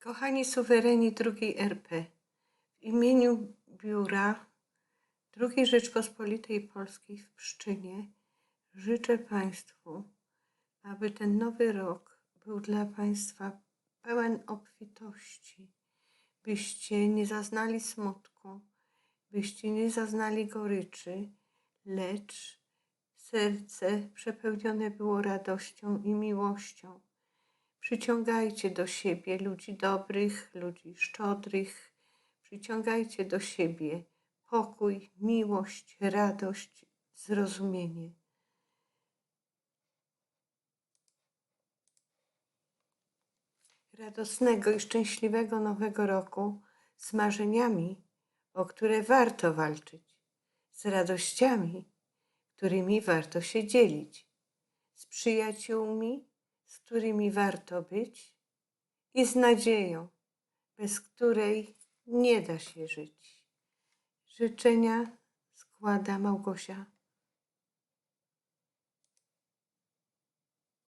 Kochani suwereni II RP, w imieniu Biura II Rzeczpospolitej Polskiej w Pszczynie życzę Państwu, aby ten nowy rok był dla Państwa pełen obfitości, byście nie zaznali smutku, byście nie zaznali goryczy, lecz serce przepełnione było radością i miłością. Przyciągajcie do siebie ludzi dobrych, ludzi szczodrych. Przyciągajcie do siebie pokój, miłość, radość, zrozumienie. Radosnego i szczęśliwego nowego roku z marzeniami, o które warto walczyć, z radościami, którymi warto się dzielić, z przyjaciółmi, którymi warto być i z nadzieją, bez której nie da się żyć. Życzenia składa Małgosia